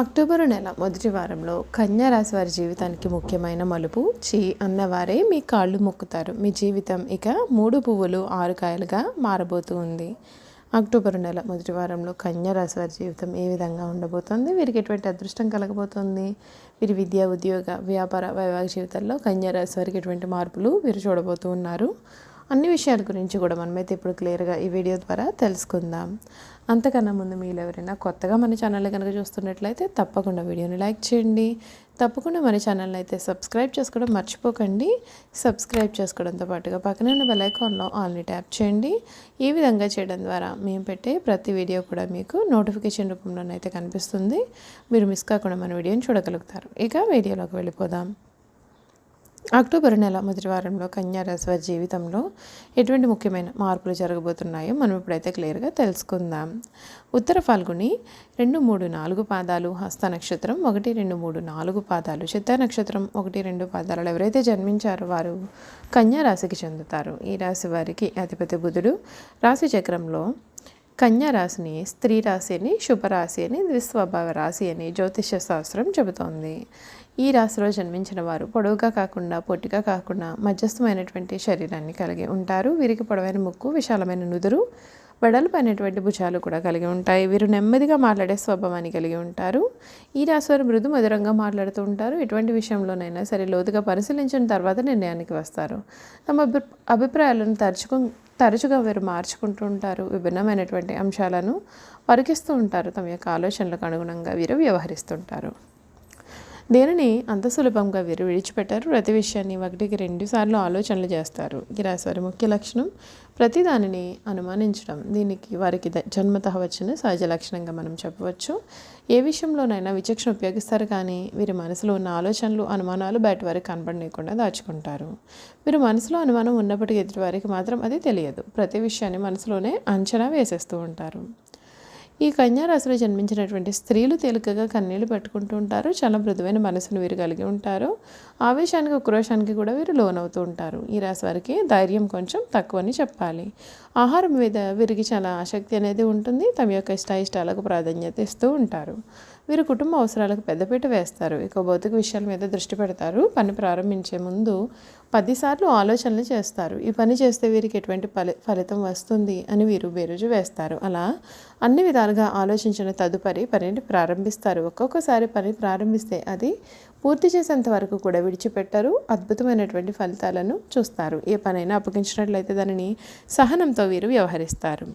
October నెల మొదటి వారంలో కన్యా రాశి వారి జీవితానికి ముఖ్యమైన మలుపు చీ అన్నవారే మీ కాళ్ళు మొక్కుతారు. మీ జీవితం ఇక మూడు పువ్వులు ఆరు కాయలుగా మారబోతూ ఉంది. అక్టోబర్ నెల మొదటి వారంలో కన్యా రాశి వారి జీవితం ఏ విధంగా ఉండబోతోంది? వీరికి ఎటువంటి అదృష్టం కలగబోతోంది? వీరి విద్యా ఉద్యోగ వ్యాపార వైవాహిక జీవితాల్లో కన్యా రాశి వారికి ఎటువంటి మార్పులు వీరు చూడబోతూ ఉన్నారు? అన్ని విషయాల గురించి కూడా మనమైతే ఇప్పుడు క్లియర్గా ఈ వీడియో ద్వారా తెలుసుకుందాం. అంతకన్నా ముందు మీరు ఎవరైనా కొత్తగా మన ఛానల్ కనుక చూస్తున్నట్లయితే తప్పకుండా వీడియోని లైక్ చేయండి. తప్పకుండా మన ఛానల్ని అయితే సబ్స్క్రైబ్ చేసుకోవడం మర్చిపోకండి. సబ్స్క్రైబ్ చేసుకోవడంతో పాటుగా పక్కనే ఉన్న బెలైకాన్లో ఆల్ని ట్యాప్ చేయండి. ఈ విధంగా చేయడం ద్వారా మేము పెట్టే ప్రతి వీడియో కూడా మీకు నోటిఫికేషన్ రూపంలోనైతే కనిపిస్తుంది. మీరు మిస్ కాకుండా మన వీడియోని చూడగలుగుతారు. ఇక వీడియోలోకి వెళ్ళిపోదాం. అక్టోబర్ నెల మొదటి వారంలో కన్యా రాశి వారి జీవితంలో ఎటువంటి ముఖ్యమైన మార్పులు జరగబోతున్నాయో మనం ఇప్పుడైతే క్లియర్గా తెలుసుకుందాం. ఉత్తర ఫాల్గుని రెండు మూడు నాలుగు పాదాలు హస్త నక్షత్రం ఒకటి రెండు మూడు నాలుగు పాదాలు చిత్త నక్షత్రం ఒకటి రెండు పాదాలు ఎవరైతే జన్మించారో వారు కన్యా రాశికి చెందుతారు. ఈ రాశి వారికి అధిపతి బుధుడు. రాశి చక్రంలో కన్యారాశిని స్త్రీ రాశి అని శుభరాశి అని ద్విస్వభావ రాశి అని జ్యోతిష శాస్త్రం చెబుతోంది. ఈ రాశిలో జన్మించిన వారు పొడవుగా కాకుండా పొట్టిగా కాకుండా మధ్యస్థమైనటువంటి శరీరాన్ని కలిగి ఉంటారు. వీరికి పొడవైన ముక్కు విశాలమైన నుదురు వెడల్పైనటువంటి భుజాలు కూడా కలిగి ఉంటాయి. వీరు నెమ్మదిగా మాట్లాడే స్వభావాన్ని కలిగి ఉంటారు. ఈ రాశి వారు మృదు మధురంగా మాట్లాడుతూ ఉంటారు. ఎటువంటి విషయంలోనైనా సరే లోతుగా పరిశీలించిన తర్వాత నిర్ణయానికి వస్తారు. తమ అభి అభిప్రాయాలను తరచుకు తరచుగా వీరు మార్చుకుంటూ ఉంటారు. విభిన్నమైనటువంటి అంశాలను పరికిస్తూ ఉంటారు. తమ యొక్క ఆలోచనలకు అనుగుణంగా వీరు వ్యవహరిస్తుంటారు దేనిని అంత సులభంగా వీరు విడిచిపెట్టారు? ప్రతి విషయాన్ని ఒకటికి రెండు సార్లు ఆలోచనలు చేస్తారు. ఈ వారి ముఖ్య లక్షణం ప్రతి దానిని అనుమానించడం. దీనికి వారికి ద- వచ్చిన సహజ లక్షణంగా మనం చెప్పవచ్చు. ఏ విషయంలోనైనా విచక్షణ ఉపయోగిస్తారు కానీ వీరి మనసులో ఉన్న ఆలోచనలు అనుమానాలు బయట వారికి కనపడనీయకుండా దాచుకుంటారు. వీరు మనసులో అనుమానం ఉన్నప్పటికీ ఎదుటి వారికి మాత్రం అది తెలియదు. ప్రతి విషయాన్ని మనసులోనే అంచనా వేసేస్తూ ఉంటారు. ఈ కన్యారాశిలో జన్మించినటువంటి స్త్రీలు తేలికగా కన్నీళ్ళు పెట్టుకుంటూ ఉంటారు. చాలా మృదువైన మనసును వీరు కలిగి ఉంటారు. ఆవేశానికి ఉక్రోషానికి కూడా వీరు లోనవుతూ ఉంటారు. ఈ రాశి వారికి ధైర్యం కొంచెం తక్కువని చెప్పాలి. ఆహారం మీద వీరికి చాలా ఆసక్తి అనేది ఉంటుంది. తమ యొక్క ఇష్టాయిష్టాలకు ప్రాధాన్యత ఇస్తూ ఉంటారు. వీరు కుటుంబ అవసరాలకు పెద్దపీట వేస్తారు. ఇక భౌతిక విషయాల మీద దృష్టి పెడతారు. పని ప్రారంభించే ముందు పదిసార్లు ఆలోచనలు చేస్తారు. ఈ పని చేస్తే వీరికి ఎటువంటి ఫలి ఫలితం వస్తుంది అని వీరు బేరుజు వేస్తారు. అలా అన్ని విధాలుగా ఆలోచించిన తదుపరి పనిని ప్రారంభిస్తారు. ఒక్కొక్కసారి పని ప్రారంభిస్తే అది పూర్తి చేసేంత వరకు కూడా విడిచిపెట్టరు. అద్భుతమైనటువంటి ఫలితాలను చూస్తారు. ఏ పనైనా అప్పగించినట్లయితే దానిని సహనంతో వీరు వ్యవహరిస్తారు.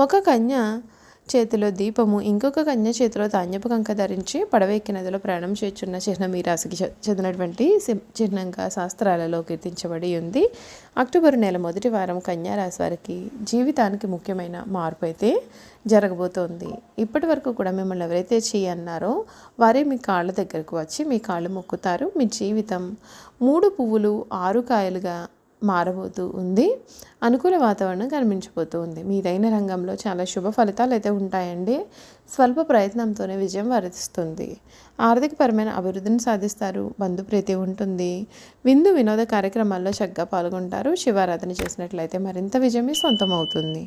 ఒక కన్య చేతిలో దీపము ఇంకొక కన్య చేతిలో ధాన్యపు కంక ధరించి పడవెక్కి నదిలో ప్రయాణం చేస్తున్న చిహ్నం ఈ రాశికి చెందినటువంటి చిహ్నంగా శాస్త్రాలలో కీర్తించబడి ఉంది. అక్టోబర్ నెల మొదటి వారం కన్యా రాశి వారికి జీవితానికి ముఖ్యమైన మార్పు అయితే జరగబోతోంది. ఇప్పటి వరకు కూడా మిమ్మల్ని ఎవరైతే చేయన్నారో వారే మీ కాళ్ళ దగ్గరకు వచ్చి మీ కాళ్ళు మొక్కుతారు. మీ జీవితం మూడు పువ్వులు ఆరు కాయలుగా మారబోతూ ఉంది. అనుకూల వాతావరణం కనిపించబోతూ ఉంది. మీదైన రంగంలో చాలా శుభ ఫలితాలు అయితే ఉంటాయండి. స్వల్ప ప్రయత్నంతోనే విజయం వరిస్తుంది. ఆర్థికపరమైన అభివృద్ధిని సాధిస్తారు. బంధుప్రీతి ఉంటుంది. విందు వినోద కార్యక్రమాల్లో చక్కగా పాల్గొంటారు. శివారాధన చేసినట్లయితే మరింత విజయమే సొంతం అవుతుంది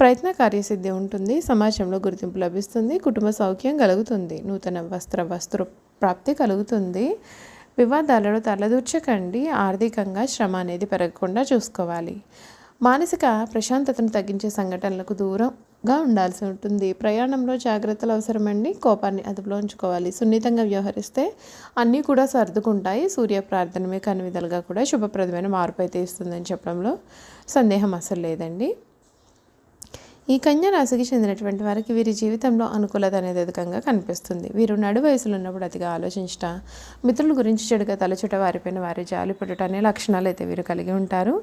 ప్రయత్న కార్యసిద్ధి ఉంటుంది. సమాజంలో గుర్తింపు లభిస్తుంది. కుటుంబ సౌఖ్యం కలుగుతుంది. నూతన వస్త్ర వస్త్ర ప్రాప్తి కలుగుతుంది. వివాదాలలో తలదూర్చకండి. ఆర్థికంగా శ్రమ అనేది పెరగకుండా చూసుకోవాలి. మానసిక ప్రశాంతతను తగ్గించే సంఘటనలకు దూరంగా ఉండాల్సి ఉంటుంది. ప్రయాణంలో జాగ్రత్తలు అవసరమండి. కోపాన్ని అదుపులో ఉంచుకోవాలి. సున్నితంగా వ్యవహరిస్తే అన్నీ కూడా సర్దుకుంటాయి. సూర్య ప్రార్థన మీకు అన్ని విధాలుగా కూడా శుభప్రదమైన మార్పు అయితే ఇస్తుందని చెప్పడంలో సందేహం అసలు లేదండి. ఈ కన్యా రాశికి చెందినటువంటి వారికి వీరి జీవితంలో అనుకూలత అనేది అధికంగా కనిపిస్తుంది. వీరు నడు వయసులో ఉన్నప్పుడు అతిగా ఆలోచించట మిత్రుల గురించి చెడుగా తలచుట వారిపైన వారి జాలి పడుట అనే లక్షణాలు అయితే వీరు కలిగి ఉంటారు.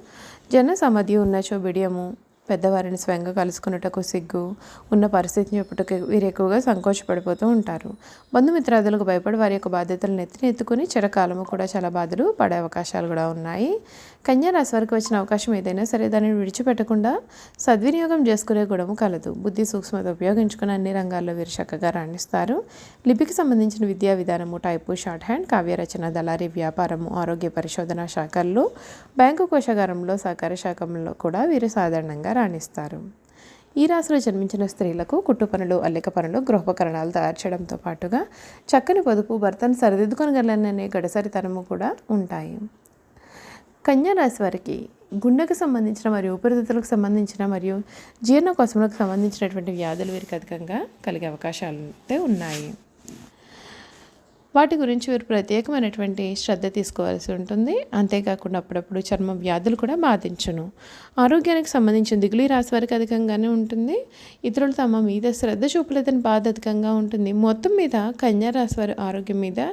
జన సమధి ఉన్నచో బిడియము పెద్దవారిని స్వయంగా కలుసుకున్నటకు సిగ్గు ఉన్న పరిస్థితిని చెప్పుటకు వీరు ఎక్కువగా సంకోచపడిపోతూ ఉంటారు. బంధుమిత్రాదులకు భయపడి వారి యొక్క బాధ్యతలను ఎత్తిని ఎత్తుకుని చిరకాలము కూడా చాలా బాధలు పడే అవకాశాలు కూడా ఉన్నాయి. కన్యా రాశి వరకు వచ్చిన అవకాశం ఏదైనా సరే దానిని విడిచిపెట్టకుండా సద్వినియోగం చేసుకునే గుణము కలదు. బుద్ధి సూక్ష్మత ఉపయోగించుకుని అన్ని రంగాల్లో వీరు చక్కగా రాణిస్తారు. లిపికి సంబంధించిన విద్యా విధానము టైపు షార్ట్ హ్యాండ్ కావ్యరచన దళారీ వ్యాపారము ఆరోగ్య పరిశోధన శాఖల్లో బ్యాంకు కోశాగారంలో సహకార శాఖంలో కూడా వీరు సాధారణంగా రాణిస్తారు. ఈ రాశిలో జన్మించిన స్త్రీలకు కుట్టు పనులు అల్లిక పనులు గృహోపకరణాలు తయారు చేయడంతో పాటుగా చక్కని పొదుపు భర్తను సరిదిద్దుకొనగలననే గడసరితనము కూడా ఉంటాయి. కన్యా రాశి వారికి గుండెకు సంబంధించిన మరియు ఊపిరితిత్తులకు సంబంధించిన మరియు జీర్ణకోశములకు సంబంధించినటువంటి వ్యాధులు వీరికి అధికంగా కలిగే అవకాశాలు అయితే ఉన్నాయి. వాటి గురించి వీరు ప్రత్యేకమైనటువంటి శ్రద్ధ తీసుకోవాల్సి ఉంటుంది. అంతేకాకుండా అప్పుడప్పుడు చర్మ వ్యాధులు కూడా బాధించును. ఆరోగ్యానికి సంబంధించిన దిగులు ఈ రాశి వారికి అధికంగానే ఉంటుంది. ఇతరులు తమ మీద శ్రద్ధ చూపలేదని బాధ అధికంగా ఉంటుంది. మొత్తం మీద కన్యా రాశి వారి ఆరోగ్యం మీద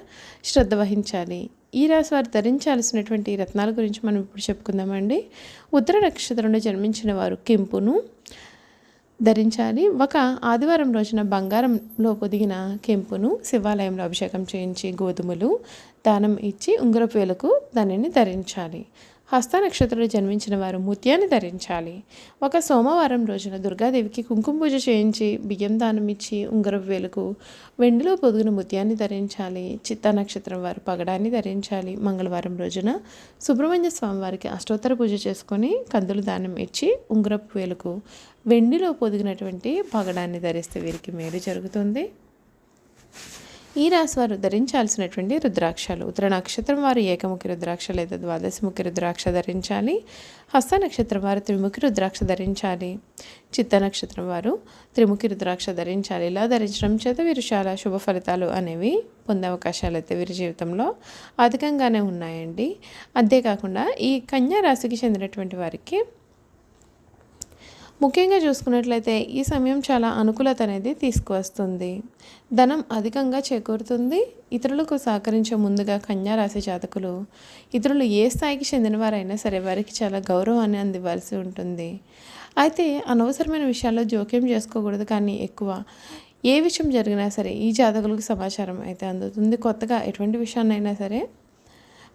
శ్రద్ధ వహించాలి. ఈ రాశి వారు ధరించాల్సినటువంటి రత్నాల గురించి మనం ఇప్పుడు చెప్పుకుందామండి. ఉత్తర నక్షత్రంలో జన్మించిన వారు కెంపును. ధరించాలి. ఒక ఆదివారం రోజున బంగారంలో పొదిగిన కెంపును శివాలయంలో అభిషేకం చేయించి గోధుమలు దానం ఇచ్చి ఉంగరపు వేలకు దానిని ధరించాలి. హస్త నక్షత్రంలో జన్మించిన వారు ముత్యాన్ని ధరించాలి. ఒక సోమవారం రోజున దుర్గాదేవికి కుంకుమ పూజ చేయించి బియ్యం దానం ఇచ్చి ఉంగరపు వేలకు వెండిలో పొదుగున ముత్యాన్ని ధరించాలి. చిత్త నక్షత్రం వారు పగడాన్ని ధరించాలి. మంగళవారం రోజున సుబ్రహ్మణ్య స్వామి వారికి అష్టోత్తర పూజ చేసుకొని కందులు దానం ఇచ్చి ఉంగరపు వేలకు వెండిలో పొదిగినటువంటి పగడాన్ని ధరిస్తే వీరికి మేలు జరుగుతుంది. ఈ రాశి వారు ధరించాల్సినటువంటి రుద్రాక్షలు. ఉత్తర నక్షత్రం వారు ఏకముఖి రుద్రాక్ష లేదా ద్వాదశముఖి రుద్రాక్ష ధరించాలి. హస్త నక్షత్రం వారు త్రిముఖి రుద్రాక్ష ధరించాలి. చిత్త నక్షత్రం వారు త్రిముఖి రుద్రాక్ష ధరించాలి. ఇలా ధరించడం చేత వీరు చాలా శుభ ఫలితాలు అనేవి పొందే అవకాశాలు అయితే వీరి జీవితంలో అధికంగానే ఉన్నాయండి. అంతేకాకుండా ఈ కన్యా రాశికి చెందినటువంటి వారికి ముఖ్యంగా చూసుకున్నట్లయితే ఈ సమయం చాలా అనుకూలత అనేది తీసుకువస్తుంది. ధనం అధికంగా చేకూరుతుంది. ఇతరులకు సహకరించే ముందుగా కన్యా రాశి జాతకులు ఇతరులు ఏ స్థాయికి చెందినవారైనా సరే వారికి చాలా గౌరవాన్ని అందివ్వాల్సి ఉంటుంది. అయితే అనవసరమైన విషయాల్లో జోక్యం చేసుకోకూడదు కానీ ఎక్కువ. ఏ విషయం జరిగినా సరే ఈ జాతకులకు సమాచారం అయితే అందుతుంది. కొత్తగా ఎటువంటి విషయాన్నైనా సరే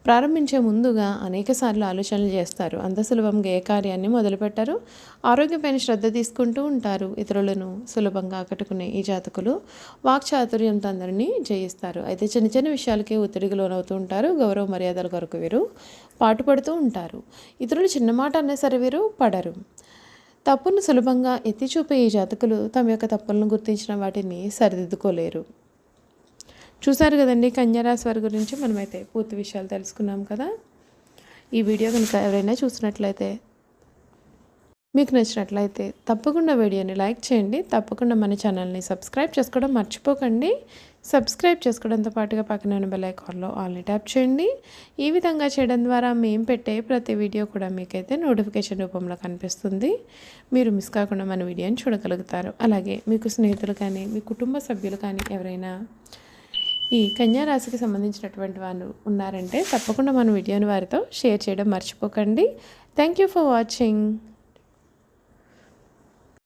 ప్రారంభించే ముందుగా అనేకసార్లు ఆలోచనలు చేస్తారు. అంత సులభంగా ఏ కార్యాన్ని మొదలుపెట్టారు. ఆరోగ్యపైన శ్రద్ధ తీసుకుంటూ ఉంటారు. ఇతరులను సులభంగా ఆకట్టుకునే ఈ జాతకులు వాక్చాతుర్యంతో అందరినీ జయిస్తారు. అయితే చిన్న చిన్న విషయాలకే ఒత్తిడికి లోనవుతూ ఉంటారు. గౌరవ మర్యాదల కొరకు వీరు పాటుపడుతూ ఉంటారు. ఇతరులు చిన్న మాట అన్నా సరే వీరు పడరు. తప్పును సులభంగా ఎత్తి చూపే ఈ జాతకులు తమ యొక్క తప్పులను గుర్తించిన వాటిని సరిదిద్దుకోలేరు. చూసారు కదండి కన్యారాశి వారి గురించి మనమైతే పూర్తి విషయాలు తెలుసుకున్నాం కదా. ఈ వీడియో కనుక ఎవరైనా చూసినట్లయితే మీకు నచ్చినట్లయితే తప్పకుండా వీడియోని లైక్ చేయండి. తప్పకుండా మన ఛానల్ని సబ్స్క్రైబ్ చేసుకోవడం మర్చిపోకండి. సబ్స్క్రైబ్ చేసుకోవడంతో పాటుగా పక్కన బెల్ ఐకాన్లో ఆల్ని ట్యాప్ చేయండి. ఈ విధంగా చేయడం ద్వారా మేము పెట్టే ప్రతి వీడియో కూడా మీకైతే నోటిఫికేషన్ రూపంలో కనిపిస్తుంది. మీరు మిస్ కాకుండా మన వీడియోని చూడగలుగుతారు. అలాగే మీకు స్నేహితులు కానీ మీ కుటుంబ సభ్యులు కానీ ఎవరైనా ఈ కన్యారాశికి సంబంధించినటువంటి వాళ్ళు ఉన్నారంటే తప్పకుండా మన వీడియోని వారితో షేర్ చేయడం మర్చిపోకండి. Thank you for watching